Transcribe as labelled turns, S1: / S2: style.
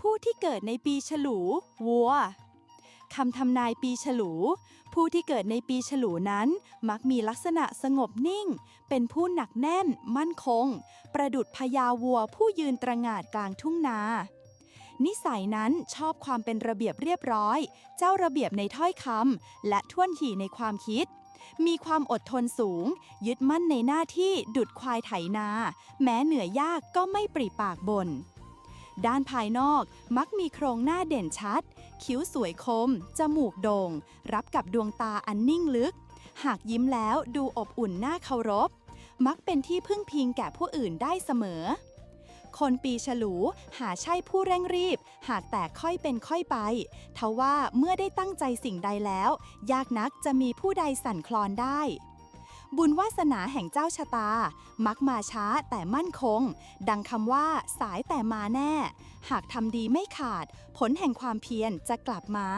S1: ผู้ที่เกิดในปีฉลู วัวคำทำนายปีฉลู ผู้ที่เกิดในปีฉลูนั้น มักมีลักษณะสงบนิ่ง เป็นผู้หนักแน่น มั่นคง ประดุดพญาวัวผู้ยืนตระหง่านกลางทุ่งนานิสัยนั้นชอบความเป็นระเบียบเรียบร้อย เจ้าระเบียบในถ้อยคำและท่วนถี่ในความคิด มีความอดทนสูง ยึดมั่นในหน้าที่ดุดควายไถนา แม้เหนื่อยยากก็ไม่ปริปากบ่น ด้านภายนอกมักมีโครงหน้าเด่นชัด คิ้วสวยคม จมูกโด่ง รับกับดวงตาอันนิ่งลึก หากยิ้มแล้วดูอบอุ่นน่าเคารพ มักเป็นที่พึ่งพิงแก่ผู้อื่นได้เสมอ คนปีฉลูหาใช่ผู้เร่งรีบ หากแต่ค่อยเป็นค่อยไป ทว่าเมื่อได้ตั้งใจสิ่งใดแล้ว ยากนักจะมีผู้ใดสั่นคลอนได้ บุญวาสนาแห่งเจ้าชะตา มักมาช้าแต่มั่นคง ดังคำว่าสายแต่มาแน่ หากทำดีไม่ขาด ผลแห่งความเพียรจะกลับมา